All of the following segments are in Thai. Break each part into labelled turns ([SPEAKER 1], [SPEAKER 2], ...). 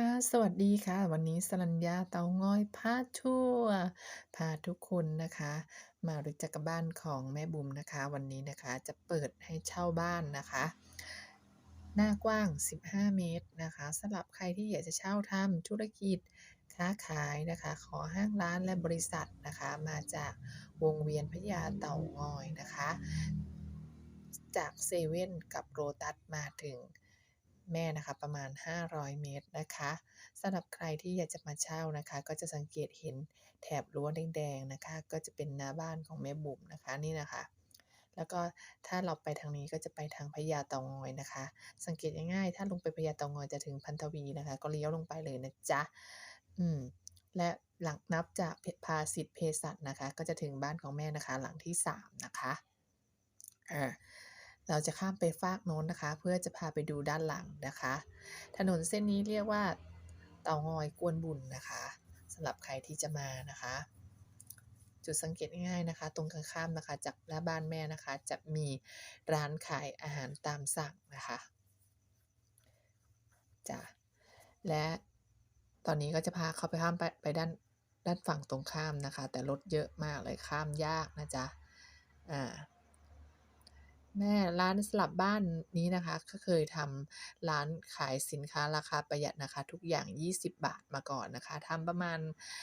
[SPEAKER 1] ค่ะ สวัสดีค่ะ วันนี้สรัญญาเตางอยพาทัวร์พาทุกคนนะคะ มารู้จักบบ้านของแม่บุ๋มนะคะ วันนี้นะคะจะเปิดให้เช่าบ้านนะคะ หน้ากว้าง 15 เมตรนะคะสำหรับใครที่อยากจะเช่าทำธุรกิจค้าขายนะคะ ขอห้างร้านและบริษัทนะคะ มาจากวงเวียนพญาเต่างอยนะคะ จากเซเว่นกับโรตัสมาถึง แม่นะคะประมาณ 500 เมตรนะคะสำหรับใครที่อยากจะมาเช่านะคะ ก็จะสังเกตเห็นแถบรั้วแดงๆนะคะ ก็จะเป็นหน้าบ้านของแม่บุ๋มนะคะนี่นะคะ แล้วก็ถ้าเราไปทางนี้ก็จะไปทางพญาเต่างอยนะคะ สังเกตง่ายๆถ้าลงไปพญาเต่างอยจะถึงพันธวีนะคะ ก็เลี้ยวลงไปเลยนะจ๊ะอืมและหลังนับจากภาสิทธิเภสัชนะคะ ก็จะถึงบ้านของแม่นะคะ หลังที่สามนะคะอ่า เราจะข้ามไปฟากโน้นนะคะ เพื่อจะพาไปดูด้านหลังนะคะ ถนนเส้นนี้เรียกว่าเตางอยกวนบุญนะคะสำหรับใครที่จะมานะคะ จุดสังเกตง่ายๆนะคะ ตรงข้ามนะคะจากหน้าบ้านแม่นะคะ จะมีร้านขายอาหารตามสั่งนะคะจ้ะและตอนนี้ก็จะพาเขาไปข้ามไปไปด้านด้านฝั่งตรงข้ามนะคะ แต่รถเยอะมากเลยข้ามยากนะจ๊ะอ่า แม่ร้านสลับบ้านนี้นะคะก็เคยทำร้านขายสินค้าราคาประหยัดนะคะ ทุกอย่าง 20 บาทมาก่อนนะคะทำประมาณ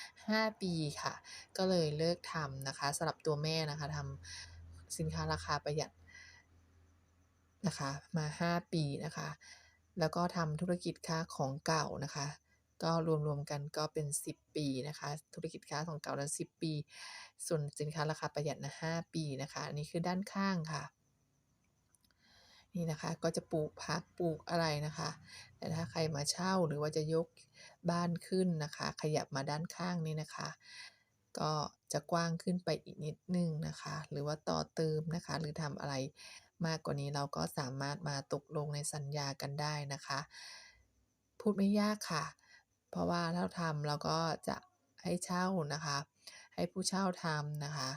[SPEAKER 1] 5 ปีค่ะ ก็เลยเลิกทำนะคะสำหรับตัวแม่นะคะทำสินค้าราคาประหยัดนะคะมา 5 ปีนะคะ แล้วก็ทำธุรกิจค้าของเก่านะคะ ก็รวมๆกันก็เป็น 10 ปีนะคะ ธุรกิจค้าของเก่านั้น10 ปี ส่วนสินค้าราคาประหยัดนะ5ปีนะคะ อันนี้คือด้านข้างค่ะ นี่นะคะก็จะปลูกผักปลูกอะไรนะคะ แต่ถ้าใครมาเช่าหรือว่าจะยกบ้านขึ้นนะคะ ขยับมาด้านข้างนี้นะคะ ก็จะกว้างขึ้นไปอีกนิดหนึ่งนะคะ หรือว่าต่อเติมนะคะ หรือทำอะไรมากกว่านี้เราก็สามารถมาตกลงในสัญญากันได้นะคะ พูดไม่ยากค่ะ เพราะว่าถ้าทำเราก็จะให้เช่านะคะ ให้ผู้เช่าทำนะคะ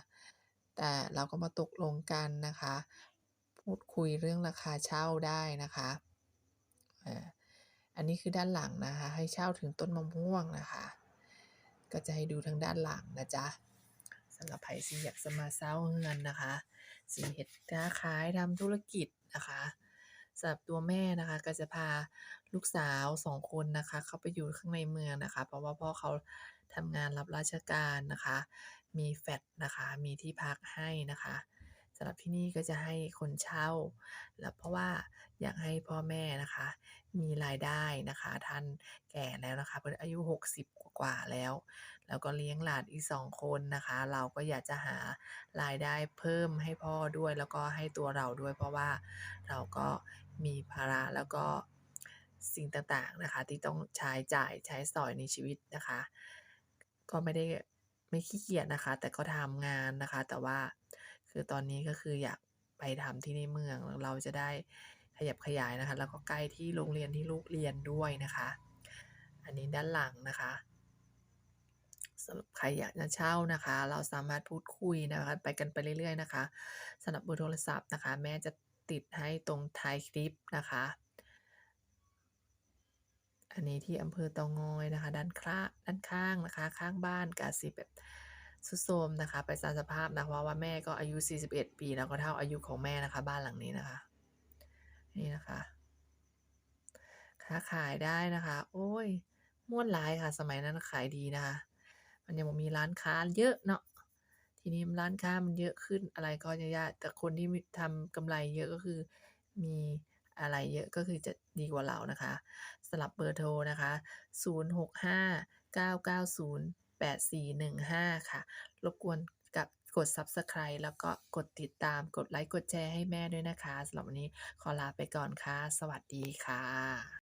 [SPEAKER 1] แต่เราก็มาตกลงกันนะคะ พูดคุยเรื่องราคาเช่าได้นะคะอ่าอันนี้คือด้านหลังนะคะ ให้เช่าถึงต้นมะม่วงนะคะ ก็จะให้ดูทางด้านหลังนะจ๊ะสำหรับใครสิอยากจะมาเช่าเงินนะคะสิเฮ็ดค้าขายทำธุรกิจนะคะสำหรับตัวแม่นะคะก็จะพาลูกสาวสองคนนะคะ เข้าไปอยู่ข้างในเมืองนะคะ เพราะว่าพ่อเขาทำงานรับราชการนะคะ มีแฟลตนะคะ มีที่พักให้นะคะ สำหรับที่นี่ก็จะให้คนเช่า แล้วเพราะว่าอยากให้พ่อแม่นะคะ มีรายได้นะคะ ท่านแก่แล้วนะคะเพิ่นอายุ 60 กว่าแล้ว แล้วก็เลี้ยงหลานอีก2คนนะคะ เราก็อยากจะหารายได้เพิ่มให้พ่อด้วยแล้วก็ให้ตัวเราด้วย เพราะว่าเราก็มีภาระแล้วก็สิ่งต่างๆนะคะ ที่ต้องใช้จ่ายใช้สอยในชีวิตนะคะ ก็ไม่ได้ไม่ขี้เกียจนะคะ แต่ก็ทำงานนะคะ แต่ว่า คือตอนนี้ก็คืออยากไปทำที่ในเมืองเราจะได้ขยับขยายนะคะ แล้วก็ใกล้ที่โรงเรียนที่ลูกเรียนด้วยนะคะ อันนี้ด้านหลังนะคะสำหรับใครอยากจะเช่านะคะ เราสามารถพูดคุยนะคะ ไปกันไปเรื่อยๆนะคะสำหรับเบอร์โทรศัพท์นะคะ แม่จะติดให้ตรงท้ายคลิปนะคะ อันนี้ที่อำเภอเตางอยนะคะ ด้านข้าด้านข้างนะคะ ข้างบ้านก็สิแบบ ทรุดโทมนะคะไปตามสภาพนะเพราะว่าแม่ก็อายุ 41 ปี แล้วก็เท่าอายุของแม่นะคะ บ้านหลังนี้นะคะ นี่นะคะค้าขายได้นะคะ โอ๊ยม่วนหลายค่ะ สมัยนั้นขายดีนะคะ มันยังมีร้านค้าเยอะเนาะทีนี้ร้านค้ามันเยอะขึ้นอะไรก็จะยากแต่คนที่มีทำกำไรเยอะก็คือมีอะไรเยอะก็คือจะดีกว่าเรานะคะสำหรับเบอร์โทรนะคะ 8415 ค่ะ รบกวนกับกด Subscribe แล้วก็กดติดตามกดไลค์กดแชร์ให้แม่ด้วยนะคะสำหรับวันนี้ขอลาไปก่อนค่ะ สวัสดีค่ะ